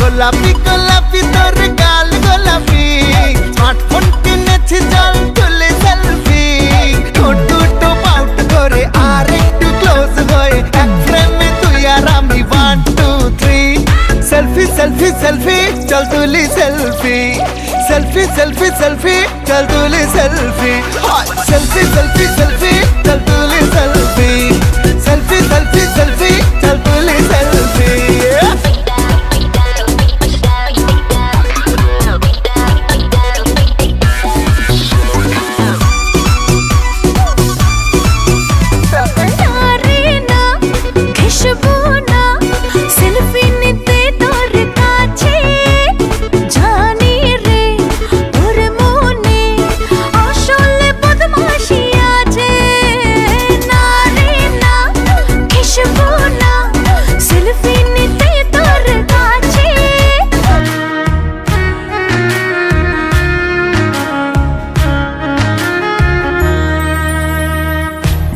গোলাপি গোলাপি তোর গাল, গোলাপি। স্মার্টফোন কিনেছি চল তুলি সেলফি। ঠোঁট দুটো পাউট করে আর একটু ক্লোজ হয়ে এক ফ্রেমে তুই আর আমি one two three selfie selfie selfie চল তুলি সেলফি। সেলফি সেলফি সেলফি চল তুলি সেলফি।